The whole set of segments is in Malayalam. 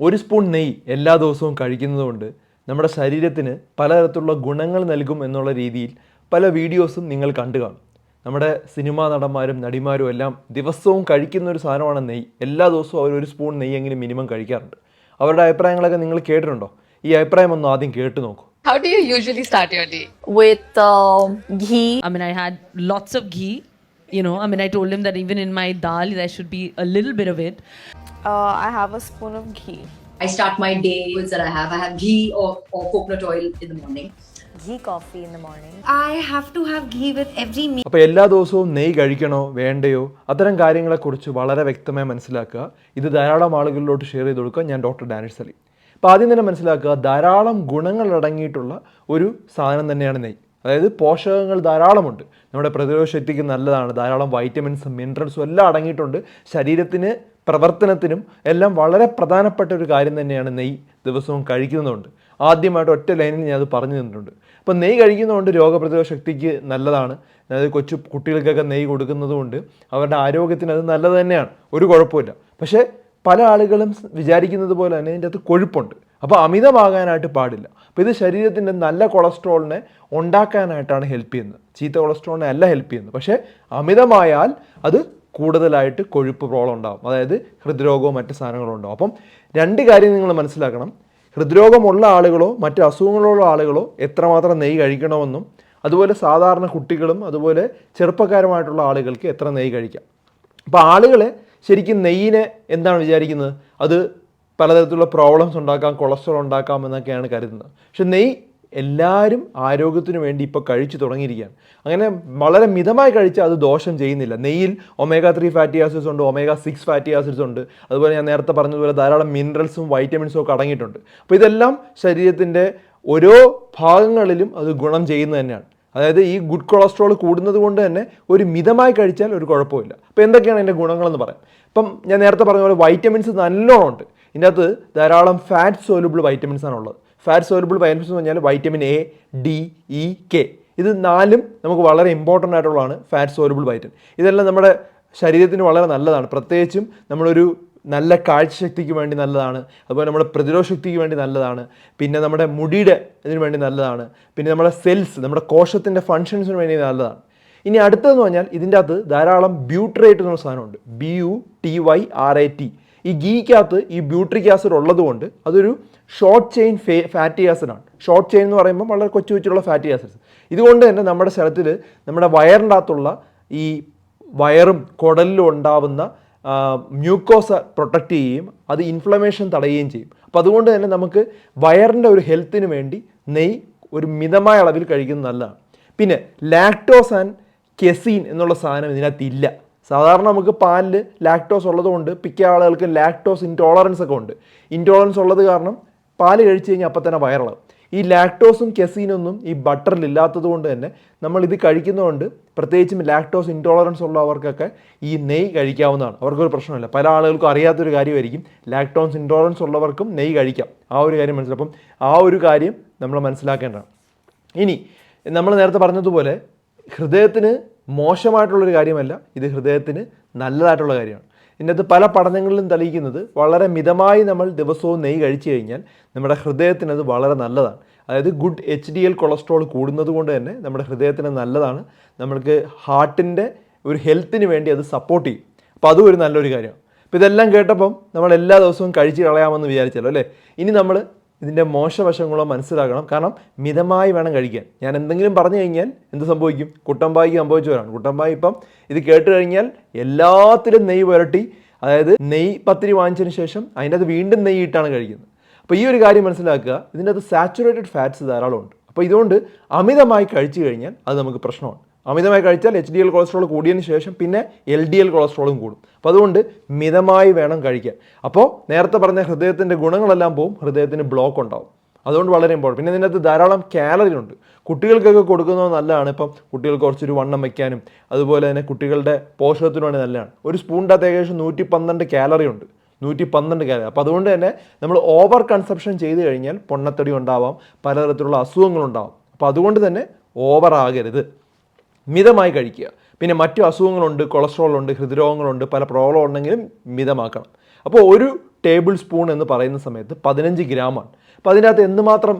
ഒരു സ്പൂൺ നെയ്യ് എല്ലാ ദിവസവും കഴിക്കുന്നതുകൊണ്ട് നമ്മുടെ ശരീരത്തിന് പലതരത്തിലുള്ള ഗുണങ്ങൾ നൽകും എന്നുള്ള രീതിയിൽ പല വീഡിയോസും നിങ്ങൾ കണ്ടു കാണും നമ്മുടെ സിനിമാ നടന്മാരും നടിമാരും എല്ലാം ദിവസവും കഴിക്കുന്ന ഒരു സാധനമാണ് നെയ്യ് എല്ലാ ദിവസവും അവർ ഒരു സ്പൂൺ നെയ്യെങ്കിലും മിനിമം കഴിക്കാറുണ്ട് അവരുടെ അഭിപ്രായങ്ങളൊക്കെ നിങ്ങൾ കേട്ടിട്ടുണ്ടോ ഈ അഭിപ്രായം ഒന്ന് ആദ്യം കേട്ടു നോക്കൂ How do you usually start your day? with um, ghee. I mean, I had lots of ghee. You know, I mean, I told him that even in my dal, there should be a little bit of it. Uh, I have a spoon of ghee. I start my day with that I have. I have ghee or, or coconut oil in the morning. Ghee coffee in the morning. I have to have ghee with every meal. അപ്പോൾ എല്ലാ ദിവസവും നെയ് കഴിക്കണോ വേണ്ടയോ അത്തരം കാര്യങ്ങളെക്കുറിച്ച് വളരെ വ്യക്തമായി മനസ്സിലാക്കുക ഇത് ധാരാളം ആളുകളിലോട്ട് ഷെയർ ചെയ്ത് കൊടുക്കുക ഞാൻ ഡോക്ടർ ഡാനിഷ് അലി അപ്പോൾ ആദ്യം തന്നെ മനസ്സിലാക്കുക ധാരാളം ഗുണങ്ങൾ അടങ്ങിയിട്ടുള്ള ഒരു സാധനം തന്നെയാണ് നെയ്യ് അതായത് പോഷകങ്ങൾ ധാരാളമുണ്ട്. നമ്മുടെ പ്രതിരോധ ശക്തിക്ക് നല്ലതാണ്. ധാരാളം വൈറ്റമിൻസും മിനറൽസും എല്ലാം അടങ്ങിയിട്ടുണ്ട്. ശരീരത്തിന് പ്രവർത്തനത്തിനും എല്ലാം വളരെ പ്രധാനപ്പെട്ട ഒരു കാര്യം തന്നെയാണ് നെയ്യ് ദിവസവും കഴിക്കുന്നതുകൊണ്ട്. ആദ്യമായിട്ട് ഒറ്റ ലൈനിൽ ഞാൻ അത് പറഞ്ഞു തന്നിട്ടുണ്ട്. അപ്പോൾ നെയ്യ് കഴിക്കുന്നതുകൊണ്ട് രോഗപ്രതിരോധ ശക്തിക്ക് നല്ലതാണ്. അതായത് കൊച്ചു കുട്ടികൾക്കൊക്കെ നെയ്യ് കൊടുക്കുന്നതുകൊണ്ട് അവരുടെ ആരോഗ്യത്തിന് അത് നല്ലത് തന്നെയാണ്. ഒരു കുഴപ്പമില്ല പക്ഷേ പല ആളുകളും വിചാരിക്കുന്നത് പോലെ തന്നെ ഇതിന്റെ അകത്ത് കൊഴുപ്പുണ്ട്. അപ്പോൾ അമിതമാകാനായിട്ട് പാടില്ല. അപ്പോൾ ഇത് ശരീരത്തിന്റെ നല്ല കൊളസ്ട്രോളിനെ ഉണ്ടാക്കാനായിട്ടാണ് ഹെൽപ്പ് ചെയ്യുന്നത്. ചീത്ത കൊളസ്ട്രോളിനെ അല്ല ഹെൽപ്പ് ചെയ്യുന്നത്. പക്ഷേ അമിതമായാൽ അത് കൂടുതലായിട്ട് കൊഴുപ്പ് പ്രോബ്ലം ഉണ്ടാകും അതായത് ഹൃദ്രോഗവും മറ്റ് സാധനങ്ങളും ഉണ്ടാകും അപ്പം രണ്ട് കാര്യം നിങ്ങൾ മനസ്സിലാക്കണം. ഹൃദ്രോഗമുള്ള ആളുകളോ മറ്റ് അസുഖങ്ങളുള്ള ആളുകളോ എത്രമാത്രം നെയ്യ് കഴിക്കണമെന്നും അതുപോലെ സാധാരണ കുട്ടികളും അതുപോലെ ചെറുപ്പക്കാരുമായിട്ടുള്ള ആളുകൾക്ക് എത്ര നെയ്യ് കഴിക്കാം. അപ്പോൾ ആളുകളെ ശരിക്കും നെയ്യിനെ എന്താണ് വിചാരിക്കുന്നത്? അത് പലതരത്തിലുള്ള പ്രോബ്ലംസ് ഉണ്ടാക്കാം കൊളസ്ട്രോൾ ഉണ്ടാക്കാം എന്നൊക്കെയാണ് കരുതുന്നത്. പക്ഷെ നെയ്യ് എല്ലാവരും ആരോഗ്യത്തിന് വേണ്ടി ഇപ്പോൾ കഴിച്ചു തുടങ്ങിയിരിക്കുകയാണ്. അങ്ങനെ വളരെ മിതമായി കഴിച്ചാൽ അത് ദോഷം ചെയ്യുന്നില്ല. നെയ്യിൽ ഒമേഗ ത്രീ ഫാറ്റി ആസിഡ്സ് ഉണ്ട് ഒമേഗ സിക്സ് ഫാറ്റി ആസിഡ്സ് ഉണ്ട്. അതുപോലെ ഞാൻ നേരത്തെ പറഞ്ഞതുപോലെ ധാരാളം മിനറൽസും വൈറ്റമിൻസും ഒക്കെ അടങ്ങിയിട്ടുണ്ട്. അപ്പോൾ ഇതെല്ലാം ശരീരത്തിന്റെ ഓരോ ഭാഗങ്ങളിലും അത് ഗുണം ചെയ്യുന്നത് തന്നെയാണ്. അതായത് ഈ ഗുഡ് കൊളസ്ട്രോൾ കൂടുന്നത് കൊണ്ട് തന്നെ ഒരു മിതമായി കഴിച്ചാൽ ഒരു കുഴപ്പമില്ല. അപ്പോൾ എന്തൊക്കെയാണ് അതിന്റെ ഗുണങ്ങളെന്ന് പറയാം. ഇപ്പം ഞാൻ നേരത്തെ പറഞ്ഞ പോലെ വൈറ്റമിൻസ് നല്ലോണം ഉണ്ട്. ഇതിന്റെ അകത്ത് ധാരാളം ഫാറ്റ് സോലുബിൾ വൈറ്റമിൻസ് ആണ് ഉള്ളത് ഫാറ്റ് സോലുബിൾ വൈറ്റമിൻസ് എന്ന് പറഞ്ഞാൽ vitamin A D E K ഇത് നാലും നമുക്ക് വളരെ ഇമ്പോർട്ടന്റ് ആയിട്ടുള്ളതാണ് ഫാറ്റ് സോലുബിൾ വൈറ്റമിൻ ഇതെല്ലാം നമ്മുടെ ശരീരത്തിന് വളരെ നല്ലതാണ്. പ്രത്യേകിച്ചും നമ്മളൊരു നല്ല കാഴ്ചശക്തിക്ക് വേണ്ടി നല്ലതാണ്. അതുപോലെ നമ്മുടെ പ്രതിരോധ ശക്തിക്ക് വേണ്ടി നല്ലതാണ്. പിന്നെ നമ്മുടെ മുടിയുടെ ഇതിന് വേണ്ടി നല്ലതാണ്. പിന്നെ നമ്മുടെ സെൽസ് നമ്മുടെ കോശത്തിന്റെ ഫങ്ഷൻസിന് വേണ്ടി നല്ലതാണ്. ഇനി അടുത്തതെന്ന് പറഞ്ഞാൽ ഇതിന്റെ അകത്ത് ധാരാളം ബ്യൂട്രേറ്റ് എന്നുള്ള സാധനമുണ്ട്. B U T Y R A T ഈ ഗീക്കകത്ത് ഈ ബ്യൂട്രിക് ആസിഡ് ഉള്ളതുകൊണ്ട് അതൊരു ഷോർട്ട് ചെയിൻ ഫേ ഫാറ്റി ആസിഡാണ് ഷോർട്ട് ചെയിൻ എന്ന് പറയുമ്പോൾ വളരെ കൊച്ചു കൊച്ചുള്ള ഫാറ്റി ആസിഡ്സ് ഇതുകൊണ്ട് തന്നെ നമ്മുടെ ശരത്തിൽ നമ്മുടെ വയറിന്റെ അകത്തുള്ള ഈ വയറും കുടലിലും ഉണ്ടാവുന്ന മ്യൂക്കോസ പ്രൊട്ടക്റ്റ് ചെയ്യുകയും അത് ഇൻഫ്ലമേഷൻ തടയുകയും ചെയ്യും. അപ്പോൾ അതുകൊണ്ട് തന്നെ നമുക്ക് വയറിന്റെ ഒരു ഹെൽത്തിന് വേണ്ടി നെയ് ഒരു മിതമായ അളവിൽ കഴിക്കുന്നത് നല്ലതാണ്. പിന്നെ ലാക്ടോസ് ആൻഡ് കെസീൻ എന്നുള്ള സാധനം ഇതിനകത്ത് ഇല്ല. സാധാരണ നമുക്ക് പാലിൽ ലാക്ടോസ് ഉള്ളതുകൊണ്ട് പിക്ക ആളുകൾക്ക് ലാക്ടോസ് ഇൻടോളറൻസ് ഒക്കെ ഉണ്ട്. ഇൻടോളറൻസ് ഉള്ളത് കാരണം പാൽ കഴിച്ചു കഴിഞ്ഞാൽ അപ്പം തന്നെ വയറിളകും ഈ ലാക്ടോസും കെസീനൊന്നും ഈ ബട്ടറിൽ ഇല്ലാത്തത് കൊണ്ട് തന്നെ നമ്മൾ ഇത് കഴിക്കുന്നതുകൊണ്ട് പ്രത്യേകിച്ചും ലാക്ടോസ് ഇൻടോളറൻസ് ഉള്ളവർക്കൊക്കെ ഈ നെയ് കഴിക്കാവുന്നതാണ്. അവർക്കൊരു പ്രശ്നമില്ല. പല ആളുകൾക്കും അറിയാത്തൊരു കാര്യമായിരിക്കും. ലാക്ടോസ് ഇൻടോളറൻസ് ഉള്ളവർക്കും നെയ് കഴിക്കാം. ആ ഒരു കാര്യം മനസ്സിലാക്കും ആ ഒരു കാര്യം നമ്മൾ മനസ്സിലാക്കേണ്ടതാണ്. ഇനി നമ്മൾ നേരത്തെ പറഞ്ഞതുപോലെ ഹൃദയത്തിന് മോശമായിട്ടുള്ളൊരു കാര്യമല്ല ഇത് ഹൃദയത്തിന് നല്ലതായിട്ടുള്ള കാര്യമാണ്. ഇന്നത്തെ പല പഠനങ്ങളിലും തെളിയിക്കുന്നത് വളരെ മിതമായി നമ്മൾ ദിവസവും നെയ്യ് കഴിച്ചു കഴിഞ്ഞാൽ നമ്മുടെ ഹൃദയത്തിന് അത് വളരെ നല്ലതാണ്. അതായത് good H D L cholesterol കൂടുന്നത് കൊണ്ട് തന്നെ നമ്മുടെ ഹൃദയത്തിന് നല്ലതാണ്. നമ്മൾക്ക് ഹാർട്ടിന്റെ ഒരു ഹെൽത്തിന് വേണ്ടി അത് സപ്പോർട്ട് ചെയ്യും. അപ്പോൾ അതും ഒരു നല്ലൊരു കാര്യമാണ്. അപ്പോൾ ഇതെല്ലാം കേട്ടപ്പം നമ്മൾ എല്ലാ ദിവസവും കഴിച്ച് കളയാമെന്ന് വിചാരിച്ചല്ലോ അല്ലേ? ഇനി നമ്മൾ ഇതിന്റെ മോശവശങ്ങളോ മനസ്സിലാക്കണം കാരണം മിതമായി വേണം കഴിക്കാൻ. ഞാൻ എന്തെങ്കിലും പറഞ്ഞു കഴിഞ്ഞാൽ എന്ത് സംഭവിക്കും? കുട്ടമ്പായിക്ക് സംഭവിച്ചവരാണ്. കുട്ടമ്പായി ഇപ്പം ഇത് കേട്ട് കഴിഞ്ഞാൽ എല്ലാത്തിലും നെയ്യ് പുരട്ടി. അതായത് നെയ്യ് പത്തിരി വാങ്ങിച്ചതിന് ശേഷം അതിന്റെ അത് വീണ്ടും നെയ്യ് ഇട്ടാണ് കഴിക്കുന്നത്. അപ്പോൾ ഈ ഒരു കാര്യം മനസ്സിലാക്കുക. ഇതിന്റെ അത് സാച്ചുറേറ്റഡ് ഫാറ്റ്സ് ധാരാളമുണ്ട്. അപ്പോൾ ഇതുകൊണ്ട് അമിതമായി കഴിച്ചു കഴിഞ്ഞാൽ അത് നമുക്ക് പ്രശ്നമാണ് അമിതമായി കഴിച്ചാൽ എച്ച് ഡി എൽ കൊളസ്ട്രോൾ കൂടിയതിന് ശേഷം പിന്നെ എൽ ഡി എൽ കൊളസ്ട്രോളും കൂടും. അപ്പോൾ അതുകൊണ്ട് മിതമായി വേണം കഴിക്കാൻ. അപ്പോൾ നേരത്തെ പറഞ്ഞ ഹൃദയത്തിന്റെ ഗുണങ്ങളെല്ലാം പോവും ഹൃദയത്തിന് ബ്ലോക്ക് ഉണ്ടാവും. അതുകൊണ്ട് വളരെ ഇമ്പോർട്ടന്റ് പിന്നെ ഇതിനകത്ത് ധാരാളം കാലറി ഉണ്ട്. കുട്ടികൾക്കൊക്കെ കൊടുക്കുന്നത് നല്ലതാണ്. ഇപ്പം കുട്ടികൾക്ക് കുറച്ചൊരു വണ്ണം വയ്ക്കാനും അതുപോലെ തന്നെ കുട്ടികളുടെ പോഷകത്തിന് വേണ്ടി നല്ലതാണ്. ഒരു സ്പൂണിന്റെ അകത്ത് ഏകദേശം നൂറ്റി പന്ത്രണ്ട് കാലറി ഉണ്ട്. നൂറ്റി പന്ത്രണ്ട് കാലറി അപ്പോൾ അതുകൊണ്ട് തന്നെ നമ്മൾ ഓവർ കൺസപ്ഷൻ ചെയ്ത് കഴിഞ്ഞാൽ പൊണ്ണത്തടി ഉണ്ടാവാം പലതരത്തിലുള്ള അസുഖങ്ങളുണ്ടാവാം അപ്പോൾ അതുകൊണ്ട് തന്നെ ഓവർ ആകരുത്. മിതമായി കഴിക്കുക. പിന്നെ മറ്റു അസുഖങ്ങളുണ്ട് കൊളസ്ട്രോൾ ഉണ്ട് ഹൃദ്രോഗങ്ങളുണ്ട് പല പ്രോബ്ലം ഉണ്ടെങ്കിലും മിതമാക്കണം. അപ്പോൾ ഒരു ടേബിൾ സ്പൂൺ എന്ന് പറയുന്ന സമയത്ത് പതിനഞ്ച് ഗ്രാമാണ് അപ്പോൾ അതിനകത്ത് എന്തുമാത്രം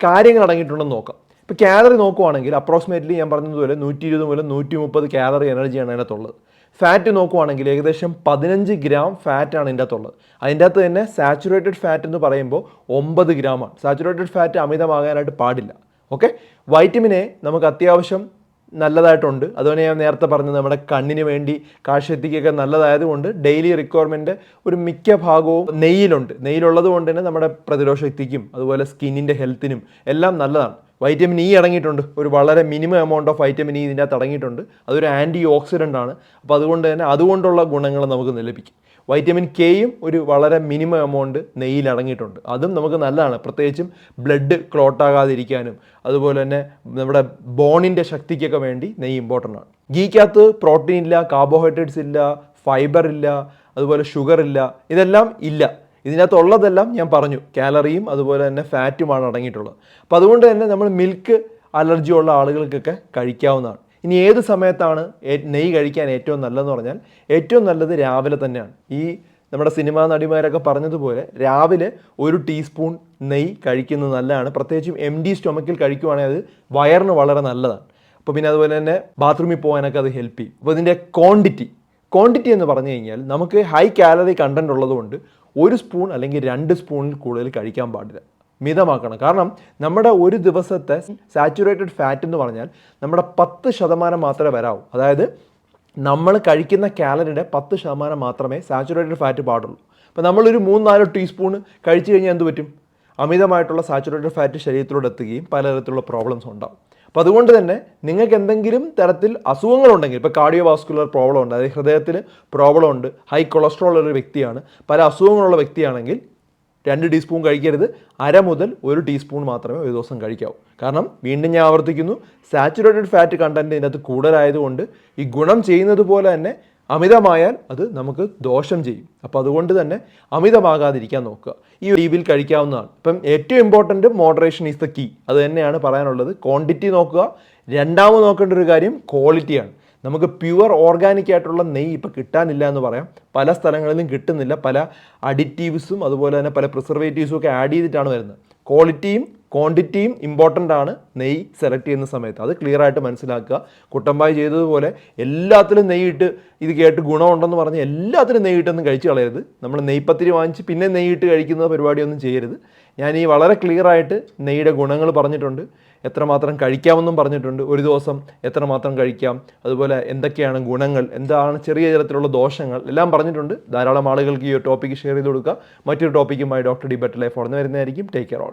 കാര്യങ്ങൾ അടങ്ങിയിട്ടുണ്ടെന്ന് നോക്കാം. ഇപ്പോൾ കാലറി നോക്കുവാണെങ്കിൽ അപ്രോക്സിമേറ്റ്ലി ഞാൻ പറഞ്ഞതുപോലെ നൂറ്റി ഇരുപത് മുതൽ നൂറ്റി മുപ്പത് കാലറി എനർജിയാണ് അതിനകത്തുള്ളത്. ഫാറ്റ് നോക്കുവാണെങ്കിൽ ഏകദേശം പതിനഞ്ച് ഗ്രാം ഫാറ്റാണ് ഇതിന്റെ അകത്തുള്ളത് അതിന്റെ അകത്ത് തന്നെ സാച്ചുറേറ്റഡ് ഫാറ്റ് എന്ന് പറയുമ്പോൾ ഒമ്പത് ഗ്രാമാണ് സാച്ചുറേറ്റഡ് ഫാറ്റ് അമിതമാകാനായിട്ട് പാടില്ല. ഓക്കെ വൈറ്റമിൻ എ നമുക്ക് അത്യാവശ്യം നല്ലതായിട്ടുണ്ട്. അതുപോലെ ഞാൻ നേരത്തെ പറഞ്ഞത് നമ്മുടെ കണ്ണിന് വേണ്ടി കാഴ്ചശക്തിക്കൊക്കെ നല്ലതായതുകൊണ്ട് ഡെയിലി റിക്വയർമെന്റ് ഒരു മിക്ക ഭാഗവും നെയ്യിലുണ്ട്. നെയ്യിലുള്ളത് കൊണ്ട് തന്നെ നമ്മുടെ പ്രതിരോധ ശക്തിക്കും അതുപോലെ സ്കിന്നിന്റെ ഹെൽത്തിനും എല്ലാം നല്ലതാണ്. വൈറ്റമിൻ ഇ അടങ്ങിയിട്ടുണ്ട്. ഒരു വളരെ minimum amount of vitamin E ഇതിന്റെ അകത്ത് അടങ്ങിയിട്ടുണ്ട്. അതൊരു ആന്റി ഓക്സിഡന്റ് ആണ്. അപ്പോൾ അതുകൊണ്ട് തന്നെ അതുകൊണ്ടുള്ള ഗുണങ്ങൾ നമുക്ക് ലഭിക്കും. വൈറ്റമിൻ കെയും ഒരു വളരെ മിനിമം എമൗണ്ട് നെയ്യിൽ അടങ്ങിയിട്ടുണ്ട്. അതും നമുക്ക് നല്ലതാണ്. പ്രത്യേകിച്ചും ബ്ലഡ് ക്ലോട്ട് ആകാതിരിക്കാനും അതുപോലെ തന്നെ നമ്മുടെ ബോണിന്റെ ശക്തിക്കൊക്കെ വേണ്ടി നെയ്യ് ഇമ്പോർട്ടന്റ് ആണ്. ഗീക്കകത്ത് പ്രോട്ടീൻ ഇല്ല കാർബോഹൈഡ്രേറ്റ്സ് ഇല്ല ഫൈബർ ഇല്ല അതുപോലെ ഷുഗർ ഇല്ല ഇതെല്ലാം ഇല്ല. ഇതിനകത്തുള്ളതെല്ലാം ഞാൻ പറഞ്ഞു. കാലറിയും അതുപോലെ തന്നെ ഫാറ്റുമാണ് അടങ്ങിയിട്ടുള്ളത്. അപ്പോൾ അതുകൊണ്ട് തന്നെ നമ്മൾ മിൽക്ക് അലർജി ഉള്ള ആളുകൾക്കൊക്കെ കഴിക്കാവുന്നതാണ്. ഇനി ഏത് സമയത്താണ് നെയ്യ് കഴിക്കാൻ ഏറ്റവും നല്ലതെന്ന് പറഞ്ഞാൽ ഏറ്റവും നല്ലത് രാവിലെ തന്നെയാണ്. ഈ നമ്മുടെ സിനിമാ നടിമാരൊക്കെ പറഞ്ഞതുപോലെ രാവിലെ ഒരു ടീസ്പൂൺ നെയ്യ് കഴിക്കുന്നത് നല്ലതാണ്. പ്രത്യേകിച്ചും എം ഡി സ്റ്റൊമക്കിൽ കഴിക്കുവാണെങ്കിൽ അത് വയറിന് വളരെ നല്ലതാണ്. അപ്പോൾ പിന്നെ അതുപോലെ തന്നെ ബാത്റൂമിൽ പോകാനൊക്കെ അത് ഹെൽപ്പ് ചെയ്യും. അപ്പോൾ ഇതിന്റെ ക്വാണ്ടിറ്റി ക്വാണ്ടിറ്റി എന്ന് പറഞ്ഞു കഴിഞ്ഞാൽ നമുക്ക് ഹൈ കാലറി കണ്ടന്റ് ഉള്ളതുകൊണ്ട് ഒരു സ്പൂൺ അല്ലെങ്കിൽ രണ്ട് സ്പൂണിൽ കൂടുതൽ കഴിക്കാൻ പാടില്ല. മിതമാക്കണം. കാരണം നമ്മുടെ ഒരു ദിവസത്തെ സാച്ചുറേറ്റഡ് ഫാറ്റ് എന്ന് പറഞ്ഞാൽ നമ്മുടെ പത്ത് ശതമാനം മാത്രമേ വരാവൂ. അതായത് നമ്മൾ കഴിക്കുന്ന കാലറിയുടെ പത്ത് ശതമാനം മാത്രമേ സാച്ചുറേറ്റഡ് ഫാറ്റ് പാടുള്ളൂ. അപ്പോൾ നമ്മളൊരു മൂന്ന് നാല് ടീസ്പൂൺ കഴിച്ചു കഴിഞ്ഞാൽ എന്ത് പറ്റും? അമിതമായിട്ടുള്ള സാച്ചുറേറ്റഡ് ഫാറ്റ് ശരീരത്തിലൂടെ എത്തുകയും പലതരത്തിലുള്ള പ്രോബ്ലംസ് ഉണ്ടാവും. അപ്പോൾ അതുകൊണ്ട് തന്നെ നിങ്ങൾക്ക് എന്തെങ്കിലും തരത്തിൽ അസുഖങ്ങളുണ്ടെങ്കിൽ ഇപ്പോൾ കാർഡിയോ വാസ്കുലർ പ്രോബ്ലം ഉണ്ട് അതായത് ഹൃദയത്തിൽ പ്രോബ്ലം ഉണ്ട് ഹൈ കൊളസ്ട്രോൾ ഉള്ള ഒരു വ്യക്തിയാണ് പല അസുഖങ്ങളുള്ള വ്യക്തിയാണെങ്കിൽ രണ്ട് ടീസ്പൂൺ കഴിക്കരുത്. അര മുതൽ ഒരു ടീസ്പൂൺ മാത്രമേ ഒരു ദിവസം കഴിക്കാവൂ. കാരണം വീണ്ടും ഞാൻ ആവർത്തിക്കുന്നു സാച്ചുറേറ്റഡ് ഫാറ്റ് കണ്ടന്റ് ഇതിനകത്ത് കൂടുതലായതുകൊണ്ട് ഈ ഗുണം ചെയ്യുന്നത് പോലെ തന്നെ അമിതമായാൽ അത് നമുക്ക് ദോഷം ചെയ്യും. അപ്പോൾ അതുകൊണ്ട് തന്നെ അമിതമാകാതിരിക്കാൻ നോക്കുക. ഈ രീതിയിൽ കഴിക്കാവുന്നതാണ്. ഇപ്പം ഏറ്റവും important moderation is the key അത് തന്നെയാണ് പറയാനുള്ളത്. ക്വാണ്ടിറ്റി നോക്കുക. രണ്ടാമത് നോക്കേണ്ട ഒരു കാര്യം ക്വാളിറ്റിയാണ് നമുക്ക് പ്യുവർ ഓർഗാനിക് ആയിട്ടുള്ള നെയ്യ് ഇപ്പോൾ കിട്ടാനില്ല എന്ന് പറയാം. പല സ്ഥലങ്ങളിലും കിട്ടുന്നില്ല. പല അഡിറ്റീവ്സും അതുപോലെ തന്നെ പല പ്രിസർവേറ്റീവ്സും ഒക്കെ ആഡ് ചെയ്തിട്ടാണ് വരുന്നത്. ക്വാളിറ്റിയും ക്വാണ്ടിറ്റിയും ഇമ്പോർട്ടന്റ് ആണ് നെയ്യ് സെലക്ട് ചെയ്യുന്ന സമയത്ത്. അത് ക്ലിയർ ആയിട്ട് മനസ്സിലാക്കുക. കുട്ടമ്പായി ചെയ്തതുപോലെ എല്ലാത്തിലും നെയ്യിട്ട് ഇത് കേട്ട് ഗുണമുണ്ടെന്ന് പറഞ്ഞ് എല്ലാത്തിലും നെയ്യിട്ടൊന്നും കഴിച്ച് കളയരുത്. നമ്മൾ നെയ്പ്പത്തിരി വാങ്ങിച്ച് പിന്നെ നെയ്യിട്ട് കഴിക്കുന്ന പരിപാടിയൊന്നും ചെയ്യരുത്. ഞാൻ ഈ വളരെ ക്ലിയർ ആയിട്ട് നെയ്യുടെ ഗുണങ്ങൾ പറഞ്ഞിട്ടുണ്ട്. എത്രമാത്രം കഴിക്കാമെന്നും പറഞ്ഞിട്ടുണ്ട്. ഒരു ദിവസം എത്രമാത്രം കഴിക്കാം? അതുപോലെ എന്തൊക്കെയാണ് ഗുണങ്ങൾ? എന്താണ് ചെറിയ തരത്തിലുള്ള ദോഷങ്ങൾ? എല്ലാം പറഞ്ഞിട്ടുണ്ട്. ധാരാളം ആളുകൾക്ക് ഈ ടോപ്പിക്ക് ഷെയർ ചെയ്ത് കൊടുക്കുക മറ്റൊരു ടോപ്പിക്കുമായി ഡോക്ടർ ഡി ബെറ്റർ ലൈഫ് ഉടനെ വരുന്നതായിരിക്കും. Take care all